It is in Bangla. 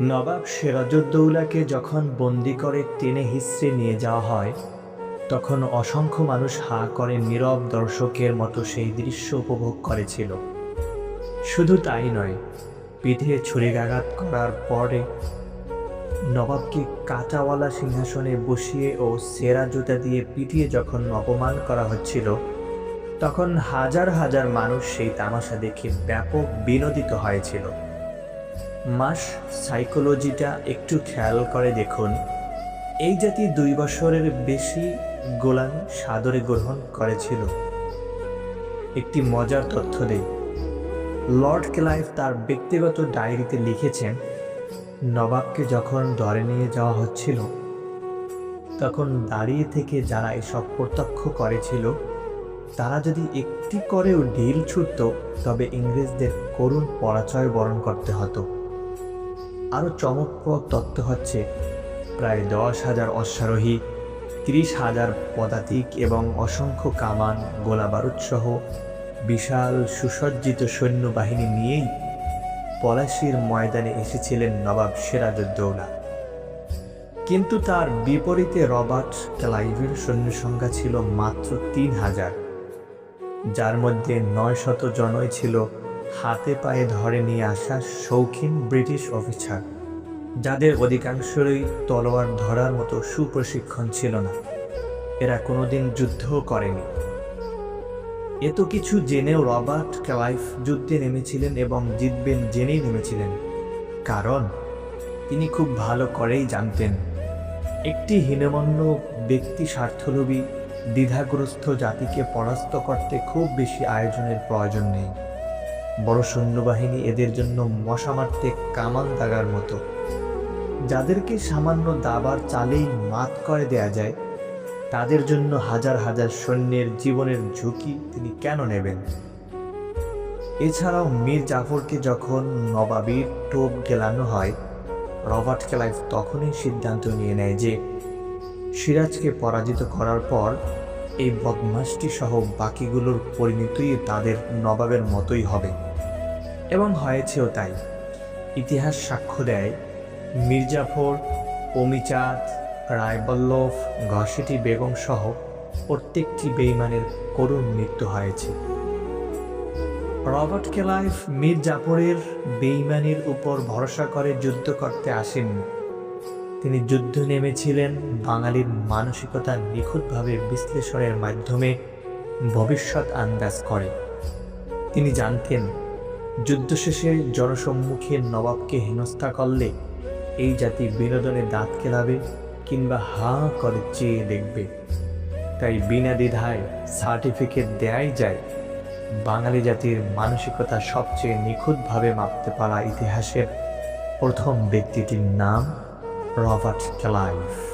নবাব সিরাজউদ্দৌলাকে যখন বন্দি করে টেনে হিস্ট্রে নিয়ে যাওয়া হয়, তখন অসংখ্য মানুষ হা করে নীরব দর্শকের মতো সেই দৃশ্য উপভোগ করেছিল। শুধু তাই নয়, পিঠে ছুরিকাঘাত করার পরে নবাবকে কাঁচাওয়ালা সিংহাসনে বসিয়ে ও সেরা জুতা দিয়ে পিটিয়ে যখন অপমান করা হচ্ছিল, তখন হাজার হাজার মানুষ সেই তামাশা দেখে ব্যাপক বিনোদিত হয়েছিল। মাস সাইকোলজিটা একটু খেয়াল করে দেখুন। এই জাতি দুই বছরের বেশি গোলামি সাদরে গ্রহণ করেছিল। একটি মজার তথ্য দেই। লর্ড ক্লাইভ তার ব্যক্তিগত ডায়েরিতে লিখেছেন, নবাবকে যখন ধরে নিয়ে যাওয়া হচ্ছিল, তখন দাঁড়িয়ে থেকে যারা এসব প্রত্যক্ষ করেছিল, তারা যদি একটি করেও ঢিল ছুটত, তবে ইংরেজদের করুণ পরাজয় বরণ করতে হতো। আরও চমকপ্রদ তত্ত্ব হচ্ছে প্রায় দশ হাজার অশ্বারোহী, তিরিশ হাজার পদাতিক এবং অসংখ্য কামান গোলাবারুদ সহ বিশাল সুসজ্জিত সৈন্যবাহিনী নিয়েই পলাশির ময়দানে এসেছিলেন নবাব সিরাজউদ্দৌলা। কিন্তু তার বিপরীতে রবার্ট ক্লাইভের সৈন্য সংখ্যা ছিল মাত্র তিন হাজার, যার মধ্যে নয় শত জনই ছিল হাতে পায়ে ধরে নিয়ে আসা শৌখিন ব্রিটিশ অফিসার, যাদের অধিকাংশই তলোয়ার ধরার মতো সুপ্রশিক্ষণ ছিল না। এরা কোনোদিন যুদ্ধও করেনি। এত কিছু জেনেও রবার্ট ক্লাইভ যুদ্ধে নেমেছিলেন এবং জিতবেন জেনেই নেমেছিলেন। কারণ, তিনি খুব ভালো করেই জানতেন, একটি হীনমন্য ব্যক্তি স্বার্থলোভী, দ্বিধাগ্রস্ত জাতিকে পরাস্ত করতে খুব বেশি আয়োজনের প্রয়োজন নেই। বড় সৈন্যবাহিনী এদের জন্য মশা মারতে কামান দাগার মতো। যাদেরকে সামান্য দাবার চালেই মাত করে দেয়া যায়, তাদের জন্য হাজার হাজার সৈন্যের জীবনের ঝুঁকি তিনি কেন নেবেন? এছাড়াও মীর জাফরকে যখন নবাবির টোপ গেলানো হয়, রবার্ট ক্লাইভ তখনই সিদ্ধান্ত নিয়ে নেয় যে সিরাজকে পরাজিত করার পর এই বদমাসটি সহ বাকিগুলোর পরিণতিই তাদের নবাবের মতোই হবে। এবং হয়েছেও তাই। ইতিহাস সাক্ষ্য দেয়, মির্জাফর, অমিচাঁদ, রায়বল্লভ ঘসেটি বেগম সহ প্রত্যেকটি বেইমানের করুণ মৃত্যু হয়েছে। রবার্ট কেলাইফ মীর জাফরের বেইমানির উপর ভরসা করে যুদ্ধ করতে আসেননি। তিনি যুদ্ধ নেমেছিলেন। বাঙালির মানসিকতা নিখুঁতভাবে বিশ্লেষণের মাধ্যমে ভবিষ্যৎ আন্দাজ করে। তিনি জানতেন, যুদ্ধ শেষে জনসম্মুখে নবাবকে হেনস্থা করলে এই জাতি বিনোদনে দাঁত কেলাবে কিংবা হা করে চেয়ে দেখবে। তাই বিনা দ্বিধায় সার্টিফিকেট দেয়াই যায়। বাঙালি জাতির মানসিকতা সবচেয়ে নিখুঁতভাবে মাপতে পারা ইতিহাসের প্রথম ব্যক্তিটির নাম রবার্ট ক্লাইভ